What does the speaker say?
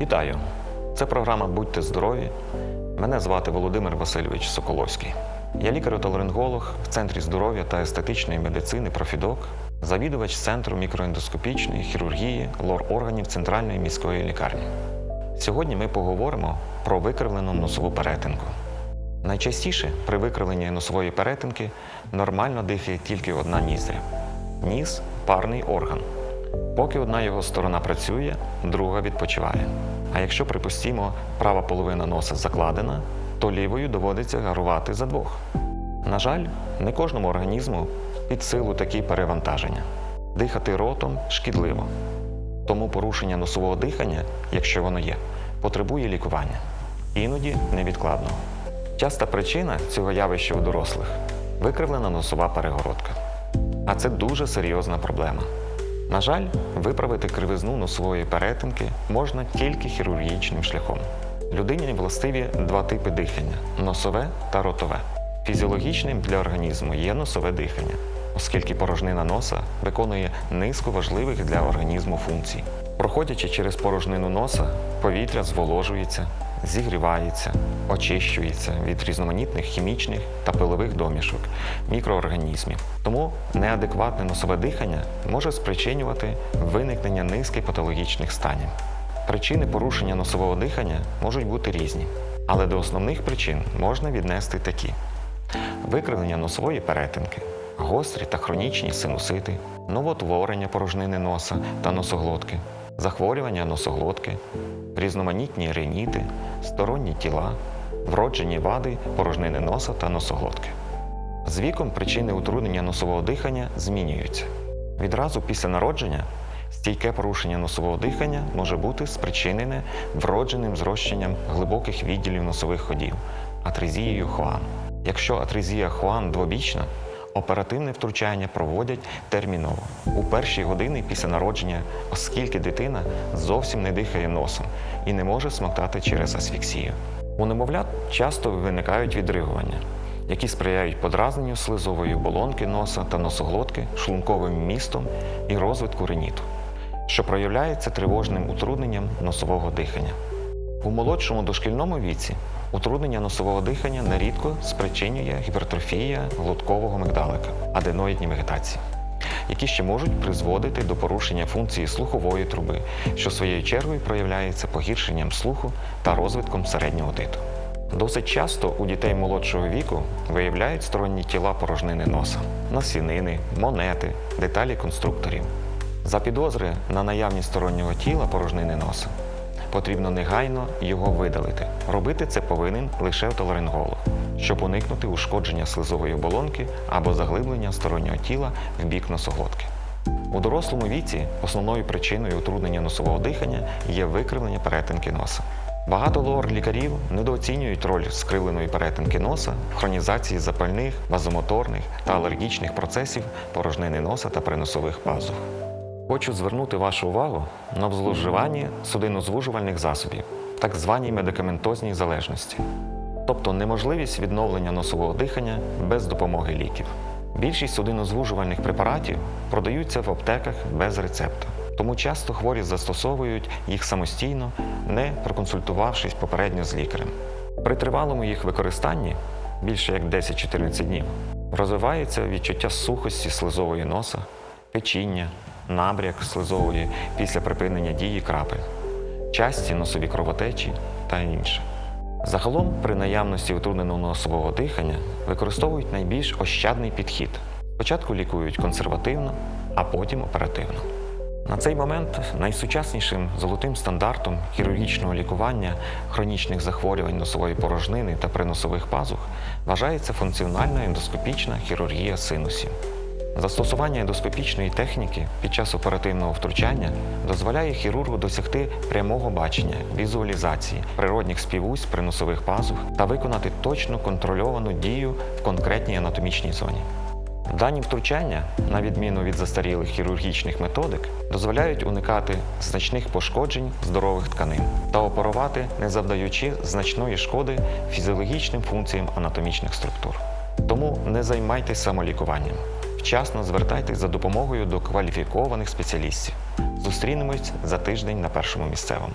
Вітаю! Це програма Будьте здорові. Мене звати Володимир Васильович Соколовський. Я лікар-отоларинголог в Центрі здоров'я та естетичної медицини Профідок, завідувач Центру мікроендоскопічної хірургії лор органів Центральної міської лікарні. Сьогодні ми поговоримо про викривлену носову перетинку. Найчастіше при викривленні носової перетинки нормально дихає тільки одна ніздря. Ніс парний орган. Поки одна його сторона працює, друга відпочиває. А якщо, припустімо, права половина носа закладена, то лівою доводиться гарувати за двох. На жаль, не кожному організму під силу такі перевантаження. Дихати ротом шкідливо. Тому порушення носового дихання, якщо воно є, потребує лікування. Іноді невідкладного. Часта причина цього явища у дорослих викривлена носова перегородка. А це дуже серйозна проблема. На жаль, виправити кривизну носової перетинки можна тільки хірургічним шляхом. Людині властиві два типи дихання носове та ротове. Фізіологічним для організму є носове дихання, оскільки порожнина носа виконує низку важливих для організму функцій. Проходячи через порожнину носа, повітря зволожується, зігрівається, очищується від різноманітних хімічних та пилових домішок, мікроорганізмів. Тому неадекватне носове дихання може спричинювати виникнення низки патологічних станів. Причини порушення носового дихання можуть бути різні, але до основних причин можна віднести такі: викривлення носової перетинки, гострі та хронічні синусити, новотворення порожнини носа та носоглотки, захворювання носоглотки, різноманітні реніти, сторонні тіла, вроджені вади порожнини носа та носоглотки. З віком причини утруднення носового дихання змінюються. Відразу після народження стійке порушення носового дихання може бути спричинене вродженим зрощенням глибоких відділів носових ходів атрезією Хуан. Якщо атрезія Хуан двобічна, оперативне втручання проводять терміново у перші години після народження, оскільки дитина зовсім не дихає носом і не може смоктати через асфіксію. У немовлят часто виникають відригування, які сприяють подразненню слизової оболонки носа та носоглотки шлунковим містом і розвитку реніту, що проявляється тривожним утрудненням носового дихання. У молодшому дошкільному віці утруднення носового дихання нерідко спричинює гіпертрофія глоткового мигдалика, аденоїдні вегетації, які ще можуть призводити до порушення функції слухової труби, що своєю чергою проявляється погіршенням слуху та розвитком середнього титу. Досить часто у дітей молодшого віку виявляють сторонні тіла порожнини носа, насінини, монети, деталі конструкторів. За підозри на наявність стороннього тіла порожнини носа потрібно негайно його видалити. Робити це повинен лише отоларинголог, щоб уникнути ушкодження слизової оболонки або заглиблення стороннього тіла в бік носоглотки. У дорослому віці основною причиною утруднення носового дихання є викривлення перетинки носа. Багато лор-лікарів недооцінюють роль скривленої перетинки носа в хронізації запальних, вазомоторних та алергічних процесів порожнини носа та приносових пазух. Хочу звернути вашу увагу на зловживання судинозвужувальних засобів, так званій медикаментозній залежності, тобто неможливість відновлення носового дихання без допомоги ліків. Більшість судинозвужувальних препаратів продаються в аптеках без рецепта, тому часто хворі застосовують їх самостійно, не проконсультувавшись попередньо з лікарем. При тривалому їх використанні більше як 10-14 днів розвивається відчуття сухості слизової носа, печіння, набряк слизової після припинення дії крапель, часті носові кровотечі та інше. Загалом, при наявності утрудненого носового дихання використовують найбільш ощадний підхід. Спочатку лікують консервативно, а потім оперативно. На цей момент найсучаснішим золотим стандартом хірургічного лікування хронічних захворювань носової порожнини та приносових пазух вважається функціональна ендоскопічна хірургія синусів. Застосування ендоскопічної техніки під час оперативного втручання дозволяє хірургу досягти прямого бачення, візуалізації природних співусь приносових пазух та виконати точно контрольовану дію в конкретній анатомічній зоні. Дані втручання, на відміну від застарілих хірургічних методик, дозволяють уникати значних пошкоджень здорових тканин та оперувати, не завдаючи значної шкоди фізіологічним функціям анатомічних структур. Тому не займайтесь самолікуванням. Вчасно звертайтесь за допомогою до кваліфікованих спеціалістів. Зустрінемось за тиждень на першому місцевому.